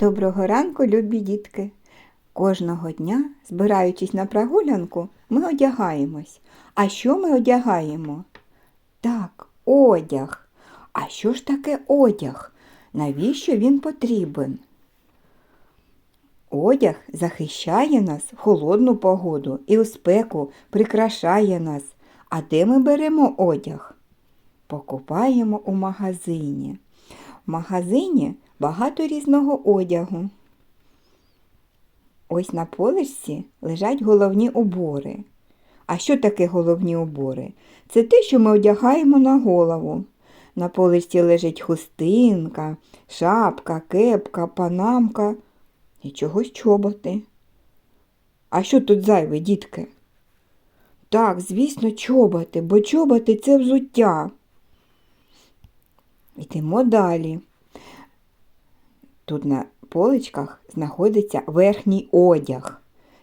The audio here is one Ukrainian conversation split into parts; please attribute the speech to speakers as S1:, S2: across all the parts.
S1: Доброго ранку, любі дітки! Кожного дня, збираючись на прогулянку, ми одягаємось. А що ми одягаємо? Так, одяг. А що ж таке одяг? Навіщо він потрібен? Одяг захищає нас в холодну погоду і у спеку прикрашає нас. А де ми беремо одяг? Покупаємо у магазині. Магазині багато різного одягу. Ось на поличці лежать головні убори. А що таке головні убори? Це те, що ми одягаємо на голову. На поличці лежить хустинка, шапка, кепка, панамка і чогось чоботи. А що тут зайве, дітки? Так, звісно, чоботи, бо чоботи це взуття. Йдемо далі. Тут на поличках знаходиться верхній одяг.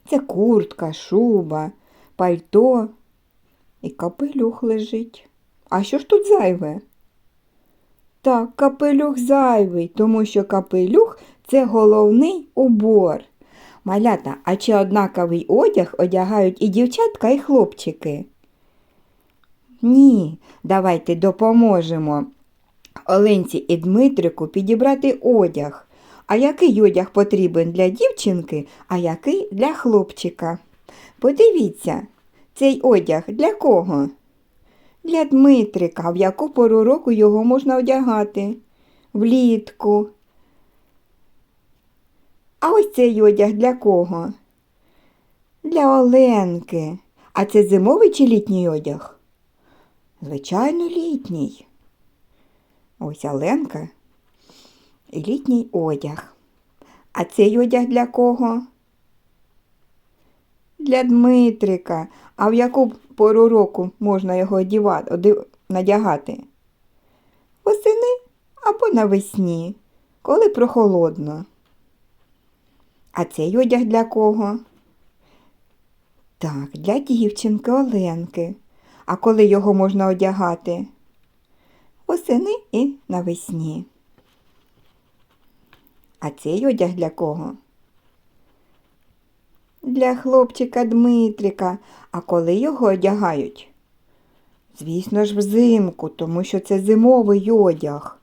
S1: Це куртка, шуба, пальто і капелюх лежить. А що ж тут зайве? Так, капелюх зайвий, тому що капелюх це головний убор. Малята, а чи однаковий одяг одягають і дівчатка, і хлопчики? Ні, давайте допоможемо Оленці і Дмитрику підібрати одяг. А який одяг потрібен для дівчинки, а який для хлопчика? Подивіться, цей одяг для кого? Для Дмитрика, в яку пору року його можна одягати? Влітку. А ось цей одяг для кого? Для Оленки. А це зимовий чи літній одяг? Звичайно, літній. Ось Оленка і літній одяг. А цей одяг для кого? Для Дмитрика. А в яку пору року можна його одівати, надягати? Восени або навесні, коли прохолодно. А цей одяг для кого? Так, для дівчинки Оленки. А коли його можна одягати? Восени і навесні. А цей одяг для кого? Для хлопчика Дмитрика. А коли його одягають? Звісно ж, взимку, тому що це зимовий одяг.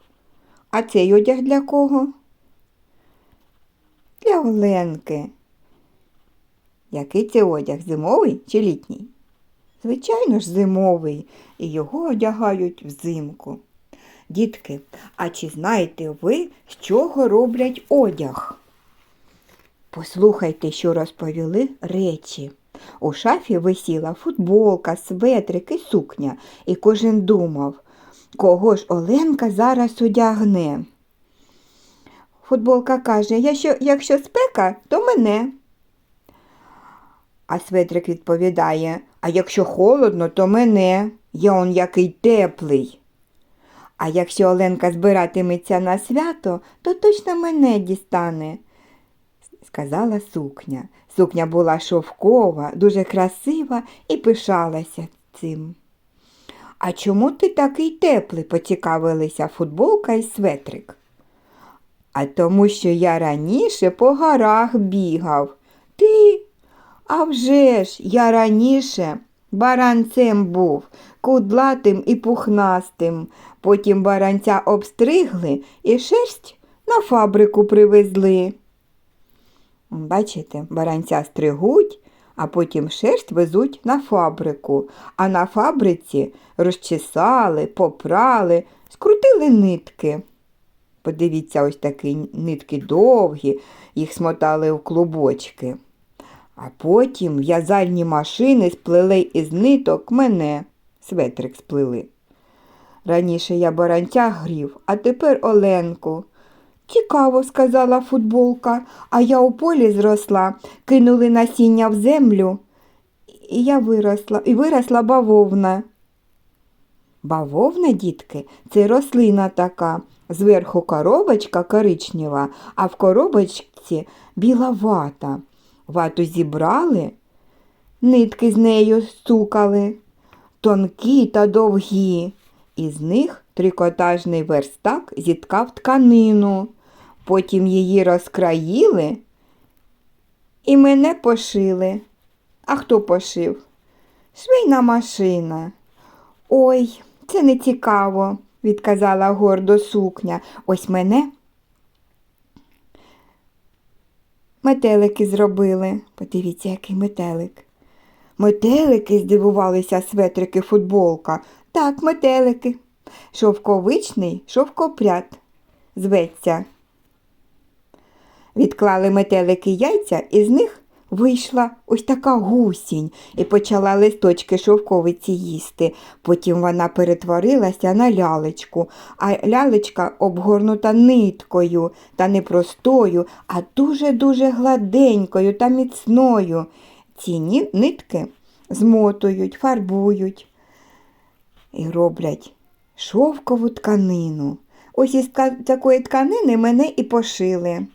S1: А цей одяг для кого? Для Оленки. Який це одяг? Зимовий чи літній? Звичайно ж, зимовий, і його одягають взимку. Дітки, а чи знаєте ви, з чого роблять одяг? Послухайте, що розповіли речі. У шафі висіла футболка, светрик і сукня, і кожен думав, кого ж Оленка зараз одягне. Футболка каже, якщо, спека, то мене. А Светрик відповідає, а якщо холодно, то мене. Я он який теплий. А якщо Оленка збиратиметься на свято, то точно мене дістане, сказала сукня. Сукня була шовкова, дуже красива і пишалася цим. А чому ти такий теплий? поцікавилися футболка і светрик. А тому, що я раніше по горах бігав. Ти? А вже ж, я раніше баранцем був, кудлатим і пухнастим. Потім баранця обстригли і шерсть на фабрику привезли. Бачите, баранця стригуть, а потім шерсть везуть на фабрику, а на фабриці розчесали, попрали, скрутили нитки. Подивіться, ось такі нитки довгі, їх смотали в клубочки. А потім в'язальні машини сплели із ниток мене, светрик сплели. Раніше я баранця грів, а тепер Оленку. Цікаво, сказала футболка, а я у полі зросла, кинули насіння в землю, і я виросла, і виросла бавовна. Бавовна, дітки, це рослина така. Зверху коробочка коричнева, а в коробочці біла вата. Вату зібрали, нитки з нею стукали, тонкі та довгі. Із них трикотажний верстак зіткав тканину. Потім її розкраїли і мене пошили. А хто пошив? Швейна машина. Ой, це не цікаво, відказала гордо сукня. Ось мене метелики зробили. Подивіться, який метелик. Метелики, здивувалися светрики футболка. Так, метелики. Шовковичний шовкопряд зветься. Відклали метелики яйця, і з них вийшла ось така гусінь і почала листочки шовковиці їсти. Потім вона перетворилася на лялечку, а лялечка обгорнута ниткою, та не простою, а дуже-дуже гладенькою та міцною. Ці нитки змотують, фарбують і роблять шовкову тканину. Ось із такої тканини мене і пошили.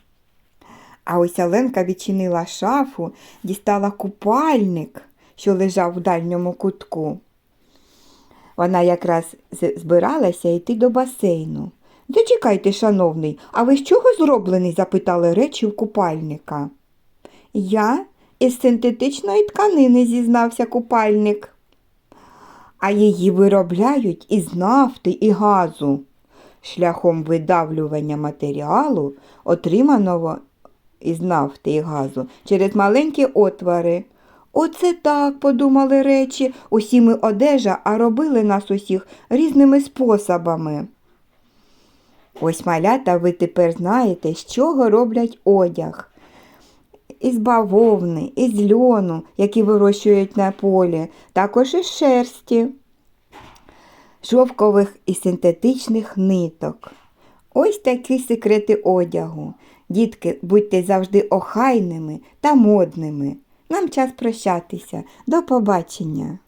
S1: А ось Оленка відчинила шафу, дістала купальник, що лежав в дальньому кутку. Вона якраз збиралася йти до басейну. Зачекайте, шановний, а ви з чого зроблений? запитали речі в купальника. Я із синтетичної тканини, зізнався купальник. А її виробляють із нафти і газу шляхом видавлювання матеріалу, отриманого із нафти і газу, через маленькі отвори. Оце так, подумали речі, усі ми одежа, а робили нас усіх різними способами. Ось малята, ви тепер знаєте, з чого роблять одяг. Із бавовни, із льону, які вирощують на полі, також із шерсті шовкових і синтетичних ниток. Ось такі секрети одягу. Дітки, будьте завжди охайними та модними. Нам час прощатися. До побачення!